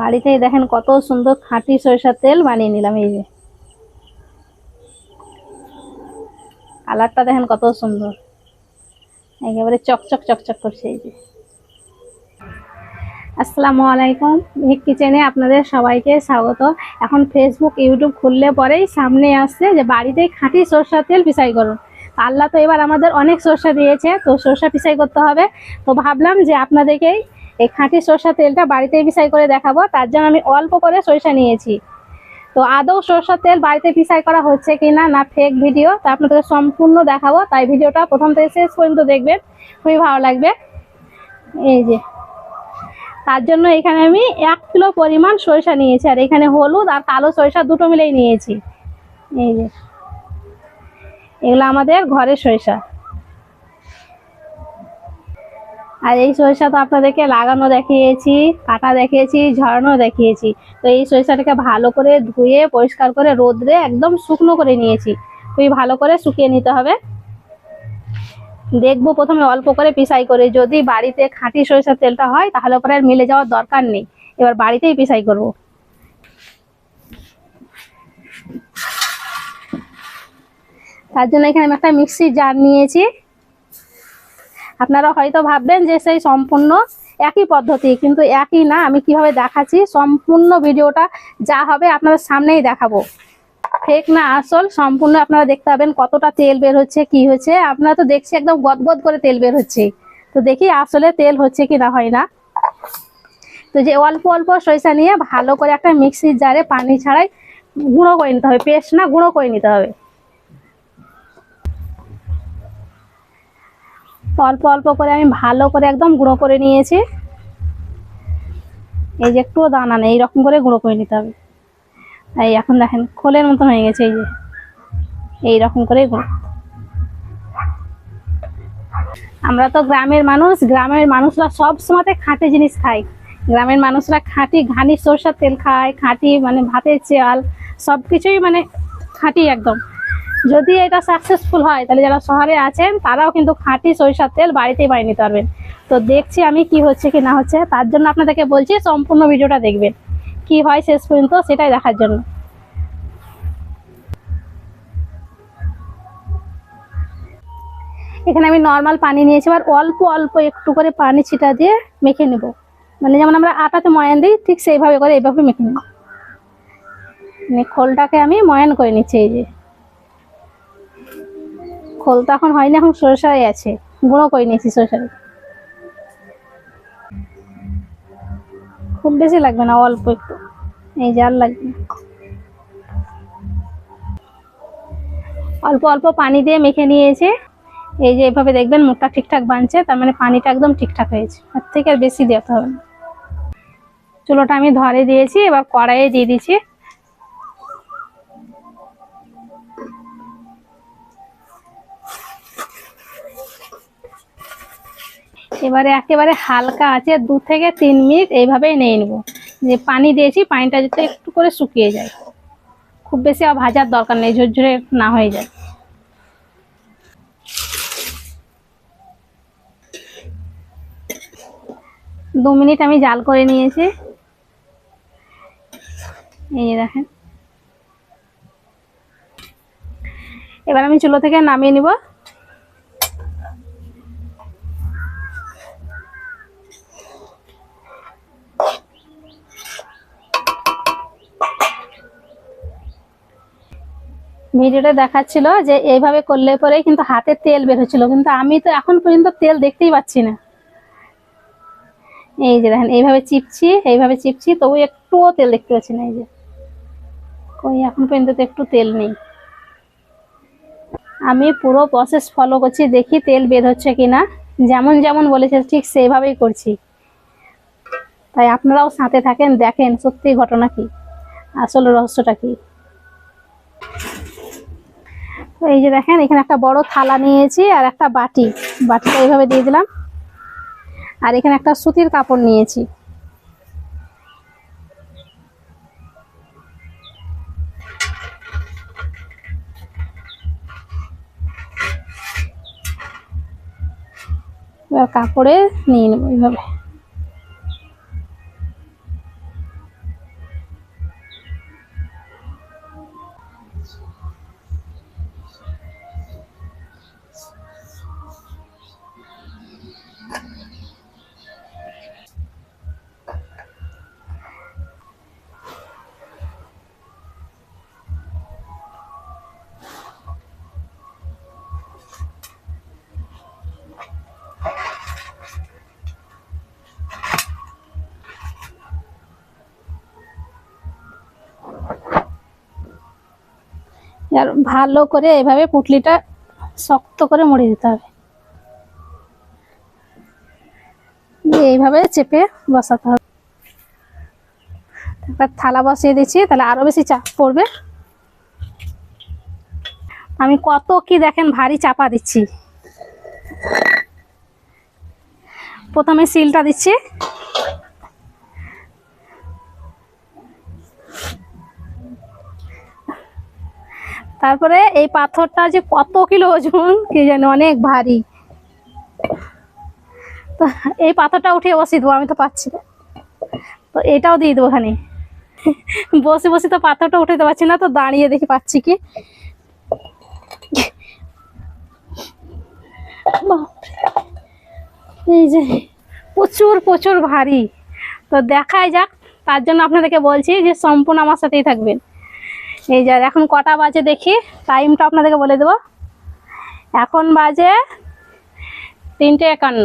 বাড়িতেই দেখেন কত সুন্দর খাঁটি সরিষার তেল বানিয়ে নিলাম, এই যে। কালারটা দেখেন কত সুন্দর। একেবারে চকচক চকচক করছে, এই যে। আসসালামু আলাইকুম, ভিক কিচেনে আপনাদের সবাইকে স্বাগত। এখন ফেসবুক ইউটিউব খুললে পরেই সামনে আসছে যে বাড়িতেই খাঁটি সরষার তেল পিসাই করুন। আল্লাহ তো এবার আমাদের অনেক সরষা দিয়েছে, তো সরষা পিসাই করতে হবে। তো ভাবলাম যে আপনাদেরকেই এই খাঁটি সরষার তেলটা বাড়িতে পিসাই করে দেখাবো। তার জন্য আমি অল্প করে সরষা নিয়েছি। তো আদৌ সরষার তেল বাড়িতে পিসাই করা হচ্ছে কি না না ফেক ভিডিও তা আপনাদের সম্পূর্ণ দেখাবো। তাই ভিডিওটা প্রথম থেকে শেষ পর্যন্ত দেখবেন। খুবই ভালো লাগবে। এই যে। তার জন্য এখানে আমি এক কিলো পরিমাণ সরিষা নিয়েছি। আর এখানে হলুদ আর কালো সরিষা দুটো মিলেই নিয়েছি। এই যে। এগুলো আমাদের ঘরের সরিষা। আর এই সরিষা তো আপনাদেরকে লাগানো দেখিয়েছি, কাটা দেখিয়েছি, ঝরানো দেখিয়েছি। তো এই সরিষাটাকে ভালো করে ধুয়ে, পরিষ্কার করে রোদ্রে একদম শুকনো করে নিয়েছি। খুবই ভালো করে শুকিয়ে নিতে হবে। দেখব প্রথমে অল্প করে পিসাই করে। যদি বাড়িতে খাঁটি সরিষার তেলটা হয়, তাহলে পরে আর মিলে যাওয়ার দরকার নেই। এবার বাড়িতেই পিসাই করব। তার জন্য এখানে আমি একটা মিক্সি জার নিয়েছি। আপনারা হয়তো ভাববেন যে সেই সম্পূর্ণ একই পদ্ধতি, কিন্তু একই না। আমি কীভাবে দেখাচ্ছি? সম্পূর্ণ ভিডিওটা যা হবে আপনাদের সামনেই দেখাবো। ফেক না, আসল, সম্পূর্ণ আপনারা দেখতে পাবেন কতটা তেল বের হচ্ছে, কি হচ্ছে। আপনারা তো দেখছি একদম গদগদ করে তেল বের হচ্ছে। তো দেখি আসলে তেল হচ্ছে কি না হয় না। তো যে অল্প অল্প সরিষা নিয়ে ভালো করে একটা মিক্সির জারে পানি ছাড়াই গুঁড়ো করে নিতে হবে। পেস্ট না, গুঁড়ো করে নিতে হবে। অল্প অল্প করে আমি ভালো করে একদম গুঁড়ো করে নিয়েছি। এই যে একটুও দানা নেই, এইরকম করে গুঁড়ো করে নিতে হবে। এই এখন দেখেন, খোলের মতন হয়ে গেছে এই যে। এইরকম করে গুঁড়ো। আমরা তো গ্রামের মানুষ, গ্রামের মানুষরা সব সময়তে খাঁটি জিনিস খায় গ্রামের মানুষরা খাঁটি ঘানি সরষার তেল খায়, খাঁটি মানে ভাতের চাল সব কিছুই মানে খাঁটি একদম। যদি এটা সাকসেসফুল হয়, তাহলে যারা শহরে আছেন, তারাও কিন্তু খাঁটি সরিষার তেল বাড়িতেই বানিয়ে নিতে পারবেন। তো দেখছি আমি কি হচ্ছে কি না হচ্ছে, তার জন্য আপনাদেরকে বলছি সম্পূর্ণ ভিডিওটা দেখবেন। কি হয় শেষ পর্যন্ত, সেটাই দেখার জন্য। এখানে আমি নর্মাল পানি নিয়েছি, এবার অল্প অল্প একটু করে পানি ছিটা দিয়ে মেখে নেব। মানে যেমন আমরা আটাতে ময়ান দিই, ঠিক সেইভাবে করে এইভাবে মেখে নেব। মানে খোলটাকে আমি ময়ান করে নিচ্ছি এই যে। খোল তো এখন হয়নি এখন সরষাই আছে। গুঁড়ো করে নিয়েছি সরষার। খুব বেশি লাগবে না, অল্প একটু। এই জাল লাগবে অল্প অল্প পানি দিয়ে মেখে নিয়েছে। এই যে এভাবে দেখবেন, মুখটা ঠিকঠাক বানছে, তার মানে পানিটা একদম ঠিকঠাক হয়েছে। তার থেকে আর বেশি দিতে হবে না। চুলোটা আমি ধরে দিয়েছি, এবার কড়াইয়ে দিয়ে দিচ্ছি। এবারে একেবারে হালকা আছে, দু থেকে তিন মিনিট এইভাবেই নিয়ে নেব। যে পানি দিয়েছি, পানিটা যাতে একটু করে শুকিয়ে যায়। খুব বেশি আর ভাজার দরকার নেই ঝরঝরে না হয়ে যায়। দু মিনিট আমি জাল করে নিয়েছি। এই দেখেন। এবার আমি চুলো থেকে নামিয়ে নিব। ভিডিওটা দেখাচ্ছিল যে এইভাবে করলে পরেই কিন্তু হাতে তেল বের হচ্ছিল। কিন্তু আমি তো এখন পর্যন্ত তেল দেখতেই পাচ্ছি না। এই যে দেখেন, এইভাবে চিপছি এইভাবে চিপছি, তবু একটুও তেল দেখতে পাচ্ছি না, এই যে। কই, এখন পর্যন্ত তো একটু তেল নেই। আমি পুরো প্রসেস ফলো করছি, দেখি তেল বের হচ্ছে কিনা। যেমন যেমন বলেছে, ঠিক সেইভাবেই করছি। তাই আপনারাও সাথে থাকেন, দেখেন সত্যি ঘটনা কি, আসল রহস্যটা কি। এই যে দেখেন, এখানে একটা বড় থালা নিয়েছি আর একটা বাটি। বাটিটা এইভাবে দিয়ে দিলাম। আর এখানে একটা সুতির কাপড় নিয়েছি। কাপড়ে নিয়ে নেব এইভাবে। আর ভালো করে এভাবে পুটলিটা শক্ত করে মুড়ে দিতে হবে। এইভাবে চেপে বসাতে হবে। এবার থালা বসিয়ে দিচ্ছি, তাহলে আরও বেশি চাপ পড়বে। আমি কত কি দেখেন ভারী চাপা দিচ্ছি। প্রথমে সিলটা দিচ্ছি। তারপরে এই পাথরটা যে কত কিলো ওজন, কে জানি, অনেক ভারী। তো এই পাথরটা উঠে বসিয়ে দেবো, আমি তো পাচ্ছি না। তো এটাও দিয়ে দেবো ওখানে। বসে বসে তো পাথরটা উঠাতে পারছি না, তো দাঁড়িয়ে দেখি পাচ্ছি কি। এই যে প্রচুর প্রচুর ভারী। তো দেখাই যাক, তার জন্য আপনাদেরকে বলছি যে সম্পূর্ণ আমার সাথেই থাকবেন। এই যে এখন কটা বাজে দেখি টাইমটা আপনাদেরকে বলে দেবো। এখন বাজে তিনটে একান্ন।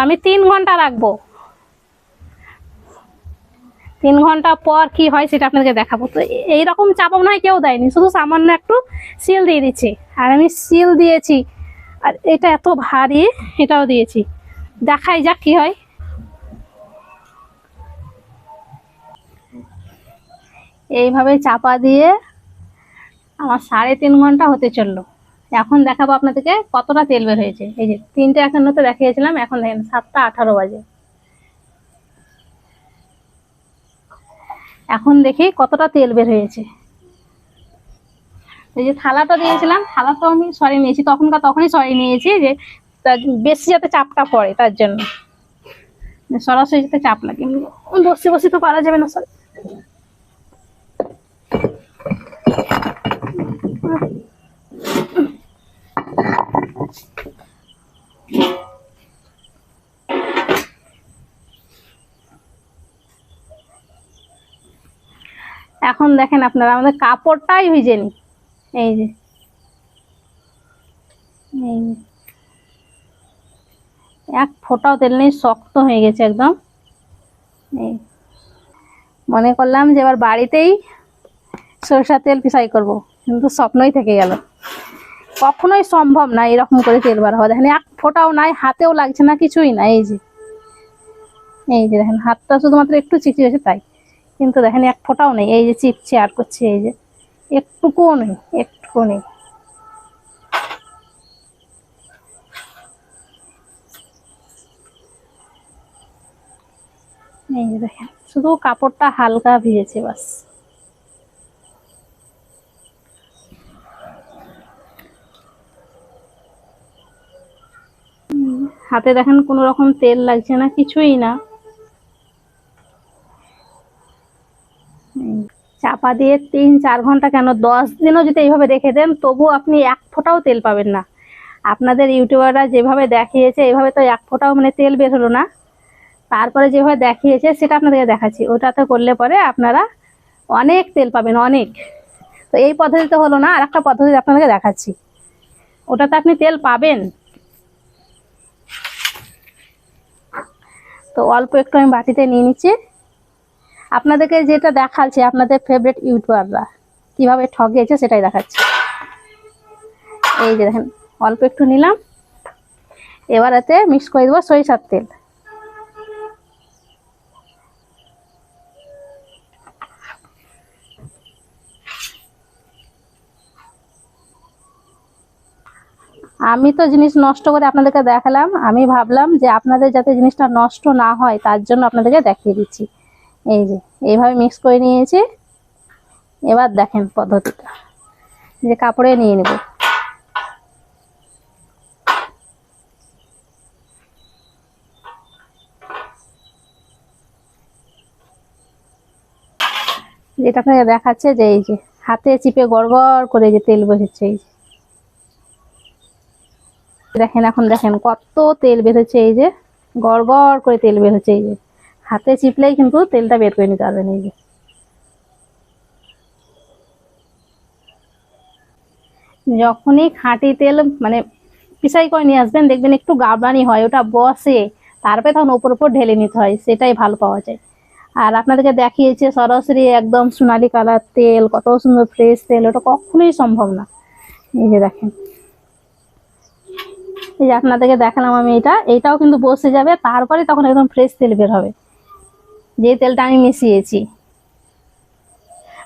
আমি তিন ঘণ্টা রাখব। তিন ঘণ্টা পর কি হয় সেটা আপনাদেরকে দেখাবো। তো এইরকম চাপা মনে হয় কেউ দেয়নি, শুধু সামান্য একটু সিল দিয়ে দিচ্ছি। আর আমি সিল দিয়েছি, আর এটা এত ভারী, এটাও দিয়েছি। দেখাই যাক কি হয়। এইভাবে চাপা দিয়ে আমার সাড়ে তিন ঘণ্টা হতে চলল। এখন দেখাবো আপনাদেরকে কতটা তেল বের হয়েছে। এই যে তিনটে একান্নতে দেখিয়েছিলাম, এখন দেখেন সাতটা আঠারো বাজে। এখন দেখি কতটা তেল বের হয়েছে। এই যে থালাটা দিয়েছিলাম থালাটাও আমি সরিয়ে নিয়েছি, তখনকার তখনই সরিয়ে নিয়েছি যে বেশি যাতে চাপটা পড়ে তার জন্য। সরাসরি যাতে চাপ লাগে। বসে বসে তো পারা যাবে না, সরি। এখন দেখেন আপনারা, আমাদের কাপড়টাই ভিজেনি এই যে। এই। এক ফোঁটাও তেল নেই, শক্ত হয়ে গেছে একদম। এই। মনে করলাম যে এবার বাড়িতেই সরষার তেল পিসাই করব, কিন্তু স্বপ্নই থেকে গেল। কখনোই সম্ভব না এরকম করে তেল বার হওয়া। দেখেন, এক ফোঁটাও নাই, হাতেও লাগছে না, কিছুই না, এই যে। এই যে দেখেন, হাতটা শুধুমাত্র একটু চিকচিক হয়েছে, তাই। কিন্তু দেখেন এক ফোঁটাও নেই। এই যে চিপছে আর করছে, এই যে একটুকুও নেই একটুকু নেই। দেখেন, শুধু কাপড়টা হালকা ভিজেছে বাস। হাতে দেখেন কোনো রকম তেল লাগছে না, কিছুই না। চাপা দিয়ে তিন, চার ঘণ্টা কেন? দশ দিনও যদি এইভাবে রেখে দেন, তবু আপনি এক ফোঁটাও তেল পাবেন না। আপনাদের ইউটিউবাররা যেভাবে দেখিয়েছে এভাবে তো এক ফোঁটাও মানে তেল বের হলো না। তারপরে যেভাবে দেখিয়েছে, সেটা আপনাদেরকে দেখাচ্ছি। ওটাতে করলে পরে আপনারা অনেক তেল পাবেন, অনেক। তো এই পদ্ধতিতে হলো না আর একটা পদ্ধতি আপনাদেরকে দেখাচ্ছি। ওটাতে আপনি তেল পাবেন। তো অল্প একটু আমি বাটিতে নিয়ে নিচ্ছি। আপনাদেরকে যেটা দেখাচ্ছি, আপনাদের ফেভারিট ইউটিউবাররা কীভাবে ঠকিয়েছে সেটাই দেখাচ্ছি। এই যে দেখেন, অল্প একটু নিলাম। এবার এতে মিক্স করে দেবো সরিষার তেল। আমি তো জিনিস নষ্ট করে আপনাদেরকে দেখালাম, আমি ভাবলাম যে আপনাদের যাতে জিনিসটা নষ্ট না হয়, তার জন্য আপনাদেরকে দেখিয়ে দিচ্ছি। এই যে, এইভাবে মিক্স করে নিয়েছি। এবার দেখেন পদ্ধতিটা। যে কাপড়ে নিয়ে নেব। যেটা আপনাকে দেখাচ্ছে যে এই যে, হাতে চিপে গড়গড় করে যে তেল বেরোচ্ছে এই যে। দেখেন, এখন দেখেন কত তেল বেরোচ্ছে এই যে, গড় গড় করে তেল বেরোচ্ছে এই যে। হাতে চিপলেই কিন্তু তেলটা বের করে নিতে পারবেন এই যে যখনই খাঁটি তেল মানে পিসাই করে নিয়ে আসবেন, দেখবেন একটু গাবলানি হয়, ওটা বসে, তারপরে তখন ওপর ওপর ঢেলে নিতে হয়, সেটাই ভালো পাওয়া যায়। আর আপনাদেরকে দেখিয়েছে, সরাসরি একদম সোনালি কালার তেল, কত সুন্দর ফ্রেশ তেল, ওটা কখনোই সম্ভব না। এই যে দেখেন। এই যে আপনাদেরকে দেখালাম আমি এটা, এটাও কিন্তু বসে যাবে, তারপরে তখন একদম ফ্রেশ তেল বের হবে। যে তেলটা আমি মিশিয়েছি।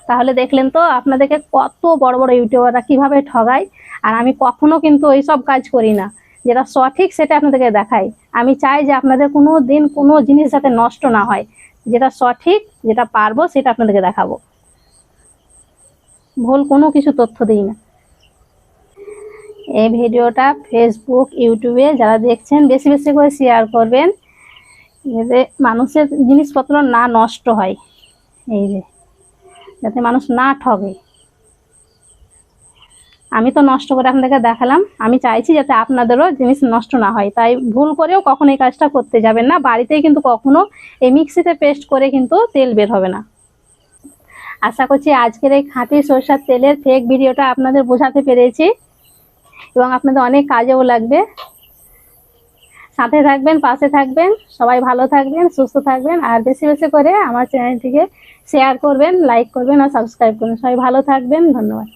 তাহলে দেখলেন তো আপনাদেরকে কত বড় বড় ইউটিউবাররা কীভাবে ঠগায়, আর আমি কখনো কিন্তু ওইসব কাজ করি না। যেটা সঠিক সেটা আপনাদেরকে দেখাই। আমি চাই যে আপনাদের কোনো দিন কোনো জিনিস যাতে নষ্ট না হয়। যেটা সঠিক, যেটা পারব সেটা আপনাদেরকে দেখাবো। ভুল কোনো কিছু তথ্য দিই না। এই ভিডিওটা ফেসবুক ইউটিউবে যারা দেখছেন, বেশি বেশি করে শেয়ার করবেন। যাতে মানুষের জিনিসপত্র না নষ্ট হয়, এই যে, যাতে মানুষ না ঠগে। আমি তো নষ্ট করে আপনাদেরকে দেখালাম, আমি চাইছি যাতে আপনাদেরও জিনিস নষ্ট না হয়। তাই ভুল করেও কখনো এই কাজটা করতে যাবেন না, বাড়িতেই কিন্তু কখনো এই মিক্সিতে পেস্ট করে কিন্তু তেল বের হবে না। আশা করছি আজকের এই খাঁটি সরষার তেলের ফেক ভিডিওটা আপনাদের বোঝাতে পেরেছি এবং আপনাদের অনেক কাজেও লাগবে। সাথে থাকবেন, পাশে থাকবেন, সবাই ভালো থাকবেন, সুস্থ থাকবেন, আর বেশি বেশি করে আমার চ্যানেলটিকে শেয়ার করবেন লাইক করবেন আর সাবস্ক্রাইব করবেন। সবাই ভালো থাকবেন, ধন্যবাদ।